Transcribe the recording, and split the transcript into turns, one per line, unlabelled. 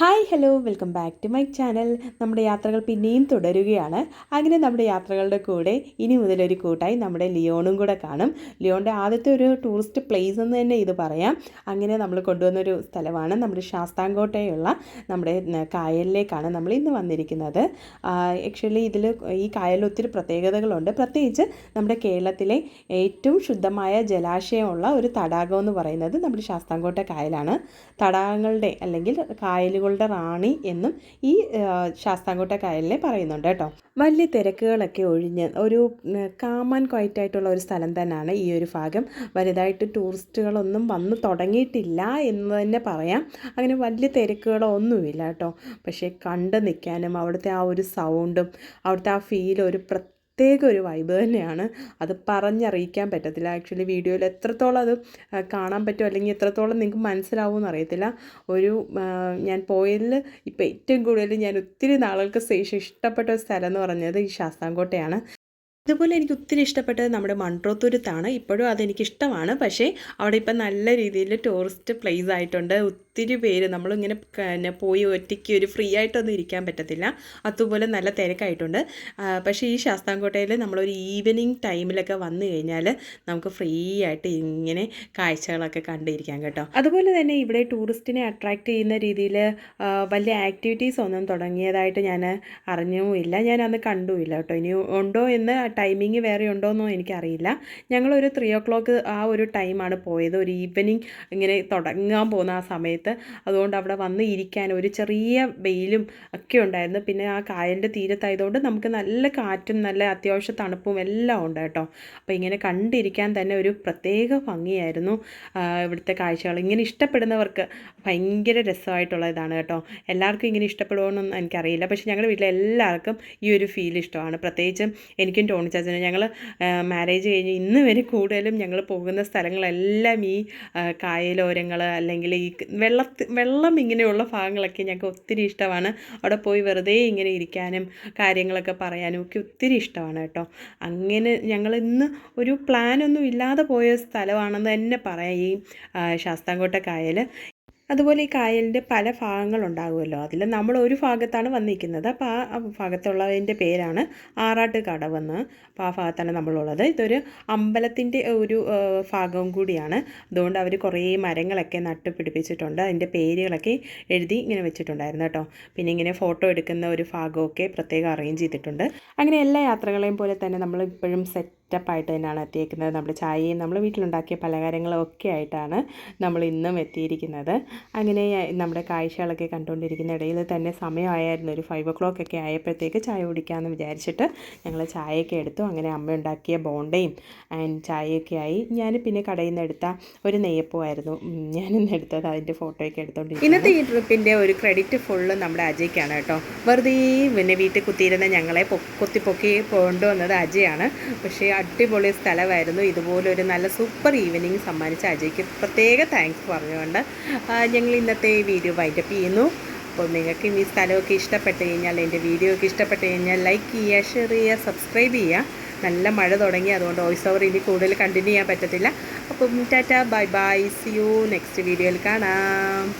Hi hello welcome back to my channel നമ്മുടെ യാത്രകൾ പിന്നെയും തുടരുകയാണ്. അങ്ങനെ നമ്മുടെ യാത്രകളുടെ കൂടെ ഇനി ഒരു കൂട്ടായി നമ്മുടെ ലിയോണും കൂടെ കാണും. ലിയോണിന്റെ ആദ്യത്തെ ഒരു ടൂറിസ്റ്റ് പ്ലേസ് എന്ന് തന്നെ ഇത് പറയാം. അങ്ങനെ നമ്മൾ കൊണ്ടുവന്നൊരു സ്ഥലമാണ് നമ്മുടെ ശാസ്താംകോട്ടയുള്ള നമ്മുടെ കായലിലേക്കാണ് നമ്മൾ ഇന്ന് വന്നിരിക്കുന്നത്. ആക്ച്വലി ഇതിൽ ഈ കായലിൽ ഒത്തിരി പ്രത്യേകതകളുണ്ട്. പ്രത്യേകിച്ച് നമ്മുടെ കേരളത്തിലെ ഏറ്റവും ശുദ്ധമായ ജലാശയമുള്ള ഒരു തടാകം എന്ന് പറയുന്നത് നമ്മുടെ ശാസ്താംകോട്ട കായലാണ്. തടാകങ്ങളുടെ അല്ലെങ്കിൽ കായലുകളുടെ റാണി എന്നും ഈ ശാസ്താംകോട്ട കായലിനെ പറയുന്നുണ്ട് കേട്ടോ. വലിയ തിരക്കുകളൊക്കെ ഒഴിഞ്ഞ് ഒരു കാമാൻ ക്വയറ്റായിട്ടുള്ള ഒരു സ്ഥലം തന്നെയാണ് ഈ ഒരു ഭാഗം. വലുതായിട്ട് ടൂറിസ്റ്റുകളൊന്നും വന്ന് തുടങ്ങിയിട്ടില്ല എന്ന് തന്നെ പറയാം. അങ്ങനെ വലിയ തിരക്കുകളോ ഒന്നുമില്ല കേട്ടോ. പക്ഷേ കണ്ട് നിൽക്കാനും അവിടുത്തെ ആ ഒരു സൗണ്ടും അവിടുത്തെ ആ ഫീൽ ഒരു പ്രത്യേക ഒരു വൈബ് തന്നെയാണ്. അത് പറഞ്ഞറിയിക്കാൻ പറ്റത്തില്ല. ആക്ച്വലി വീഡിയോയിൽ എത്രത്തോളം അത് കാണാൻ പറ്റും അല്ലെങ്കിൽ എത്രത്തോളം നിങ്ങൾക്ക് മനസ്സിലാവുമെന്ന് അറിയത്തില്ല ഒരു ഞാൻ പോയതിൽ ഇപ്പോൾ ഏറ്റവും കൂടുതൽ ഞാൻ ഒത്തിരി നാളുകൾക്ക് ശേഷം ഇഷ്ടപ്പെട്ട ഒരു സ്ഥലം എന്ന് പറഞ്ഞത് ഈ ശാസ്താംകോട്ടയാണ്. ഇതുപോലെ എനിക്ക് ഒത്തിരി ഇഷ്ടപ്പെട്ടത് നമ്മുടെ മൺട്രോത്തുരുത്താണ്. ഇപ്പോഴും അതെനിക്കിഷ്ടമാണ് പക്ഷേ അവിടെ ഇപ്പം നല്ല രീതിയിൽ ടൂറിസ്റ്റ് പ്ലേസ് ആയിട്ടുണ്ട്. ഒത്തിരി പേര് നമ്മളിങ്ങനെ പിന്നെ പോയി ഒറ്റയ്ക്ക് ഒരു ഫ്രീ ആയിട്ടൊന്നും ഇരിക്കാൻ പറ്റത്തില്ല. അതുപോലെ നല്ല തിരക്കായിട്ടുണ്ട്. പക്ഷേ ഈ ശാസ്താംകോട്ടയിൽ നമ്മളൊരു ഈവനിങ് ടൈമിലൊക്കെ വന്നു കഴിഞ്ഞാൽ നമുക്ക് ഫ്രീ ആയിട്ട് ഇങ്ങനെ കാഴ്ചകളൊക്കെ കണ്ടിരിക്കാം കേട്ടോ. അതുപോലെ തന്നെ ഇവിടെ ടൂറിസ്റ്റിനെ അട്രാക്റ്റ് ചെയ്യുന്ന രീതിയിൽ വലിയ ആക്ടിവിറ്റീസ് ഒന്നും തുടങ്ങിയതായിട്ട് ഞാൻ അറിഞ്ഞുമില്ല. ഞാൻ അന്ന് കണ്ടുമില്ല കേട്ടോ. ഇനി ഉണ്ടോ എന്ന് ടൈമിങ് വേറെ ഉണ്ടോ എന്നോ എനിക്കറിയില്ല. ഞങ്ങളൊരു ത്രീ ഓ ക്ലോക്ക് ആ ഒരു ടൈമാണ് പോയത്. ഒരു ഈവനിങ് ഇങ്ങനെ തുടങ്ങാൻ പോകുന്ന ആ സമയത്ത് അതുകൊണ്ട് അവിടെ വന്ന് ഇരിക്കാൻ ഒരു ചെറിയ വെയിലും ഒക്കെ ഉണ്ടായിരുന്നു. പിന്നെ ആ കായലിന്റെ തീരത്തായതുകൊണ്ട് നമുക്ക് നല്ല കാറ്റും നല്ല അത്യാവശ്യ തണുപ്പും എല്ലാം ഉണ്ട് കേട്ടോ. അപ്പോൾ ഇങ്ങനെ കണ്ടിരിക്കാൻ തന്നെ ഒരു പ്രത്യേക ഭംഗിയായിരുന്നു ഇവിടുത്തെ കാഴ്ചകൾ. ഇങ്ങനെ ഇഷ്ടപ്പെടുന്നവർക്ക് ഭയങ്കര രസമായിട്ടുള്ള ഇതാണ് കേട്ടോ. എല്ലാവർക്കും ഇങ്ങനെ ഇഷ്ടപ്പെടുമോയെന്നൊന്നും എനിക്കറിയില്ല. പക്ഷേ ഞങ്ങളുടെ വീട്ടിലെ എല്ലാവർക്കും ഈ ഒരു ഫീൽ ഇഷ്ടമാണ്. പ്രത്യേകിച്ചും എനിക്കും ടോണി ചാച്ചനും ഞങ്ങൾ മാരേജ് കഴിഞ്ഞ് ഇന്ന് വരെ കൂടുതലും ഞങ്ങൾ പോകുന്ന സ്ഥലങ്ങളെല്ലാം ഈ കായലോരങ്ങൾ അല്ലെങ്കിൽ ഈ വെള്ളത്തി വെള്ളം ഇങ്ങനെയുള്ള ഭാഗങ്ങളൊക്കെ ഞങ്ങൾക്ക് ഒത്തിരി ഇഷ്ടമാണ്. അവിടെ പോയി വെറുതെ ഇങ്ങനെ ഇരിക്കാനും കാര്യങ്ങളൊക്കെ പറയാനും ഒക്കെ ഒത്തിരി ഇഷ്ടമാണ് കേട്ടോ. അങ്ങനെ ഞങ്ങൾ ഇന്ന് ഒരു പ്ലാനൊന്നും ഇല്ലാതെ പോയ സ്ഥലമാണെന്ന് തന്നെ പറയാം ഈ ശാസ്താംകോട്ട കായൽ അതുപോലെ ഈ കായലിന്റെ പല ഭാഗങ്ങളുണ്ടാകുമല്ലോ. അതിൽ നമ്മൾ ഒരു ഭാഗത്താണ് വന്നിരിക്കുന്നത്. അപ്പോൾ ആ ഭാഗത്തുള്ളതിന്റെ പേരാണ് ആറാട്ട് കടവെന്ന് അപ്പോൾ ആ ഭാഗത്താണ് നമ്മളുള്ളത്. ഇതൊരു അമ്പലത്തിന്റെ ഒരു ഭാഗവും കൂടിയാണ്. അതുകൊണ്ട് അവർ കുറേ മരങ്ങളൊക്കെ നട്ട് പിടിപ്പിച്ചിട്ടുണ്ട് അതിന്റെ പേരുകളൊക്കെ എഴുതി ഇങ്ങനെ വെച്ചിട്ടുണ്ടായിരുന്നു കേട്ടോ. പിന്നെ ഇങ്ങനെ ഫോട്ടോ എടുക്കുന്ന ഒരു ഭാഗമൊക്കെ പ്രത്യേകം അറേഞ്ച് ചെയ്തിട്ടുണ്ട്. അങ്ങനെ എല്ലാ യാത്രകളെയും പോലെ തന്നെ നമ്മൾ ഇപ്പോഴും സെറ്റപ്പായിട്ട് തന്നെയാണ് എത്തിയിരിക്കുന്നത് നമ്മുടെ ചായയും നമ്മൾ വീട്ടിലുണ്ടാക്കിയ പലഹാരങ്ങളും ഒക്കെ ആയിട്ടാണ് നമ്മൾ ഇന്നും എത്തിയിരിക്കുന്നത്. അങ്ങനെ നമ്മുടെ കാഴ്ചകളൊക്കെ കണ്ടുകൊണ്ടിരിക്കുന്ന ഇടയിൽ തന്നെ സമയമായിരുന്നു. ഒരു ഫൈവ് ഒ ക്ലോക്ക് ഒക്കെ ആയപ്പോഴത്തേക്ക് ചായ കുടിക്കാമെന്ന് വിചാരിച്ചിട്ട് ഞങ്ങൾ ചായയൊക്കെ എടുത്തു. അങ്ങനെ അമ്മ ഉണ്ടാക്കിയ ബോണ്ടയും ആൻഡ് ചായയൊക്കെ ആയി. ഞാൻ പിന്നെ കടയിൽ നിന്ന് എടുത്ത ഒരു നെയ്യപ്പമായിരുന്നു. ഞാനിന്ന് എടുത്തത് അതിന്റെ ഫോട്ടോയൊക്കെ എടുത്തോണ്ടിരിക്കും ഇന്നത്തെ ഈ ട്രിപ്പിന്റെ ഒരു ക്രെഡിറ്റ് ഫുള്ള് നമ്മുടെ അജയ്ക്കാണ് കേട്ടോ. വെറുതെ പിന്നെ വീട്ടിൽ കുത്തിയിരുന്ന ഞങ്ങളെ പൊ- കൊണ്ടുവന്നത് അജയാണ്. പക്ഷേ അടിപൊളി സ്ഥലമായിരുന്നു. ഇതുപോലൊരു നല്ല സൂപ്പർ ഈവനിങ് സമ്മാനിച്ച അജയ്ക്ക് പ്രത്യേക താങ്ക്സ് പറഞ്ഞുകൊണ്ട് ഞങ്ങൾ ഇന്നത്തെ ഈ വീഡിയോ വൈൻഡപ്പ് ചെയ്യുന്നു. അപ്പോൾ നിങ്ങൾക്ക് ഈ സ്ഥലമൊക്കെ ഇഷ്ടപ്പെട്ട് കഴിഞ്ഞാൽ എന്റെ വീഡിയോ ഒക്കെ ഇഷ്ടപ്പെട്ട് കഴിഞ്ഞാൽ ലൈക്ക് ചെയ്യുക ഷെയർ ചെയ്യുക സബ്സ്ക്രൈബ് ചെയ്യുക. നല്ല മഴ തുടങ്ങി അതുകൊണ്ട് വോയിസ് ഓവർ ഇനി കൂടുതൽ കണ്ടിന്യൂ ചെയ്യാൻ പറ്റത്തില്ല. അപ്പം tata bye bye see you next വീഡിയോയിൽ കാണാം.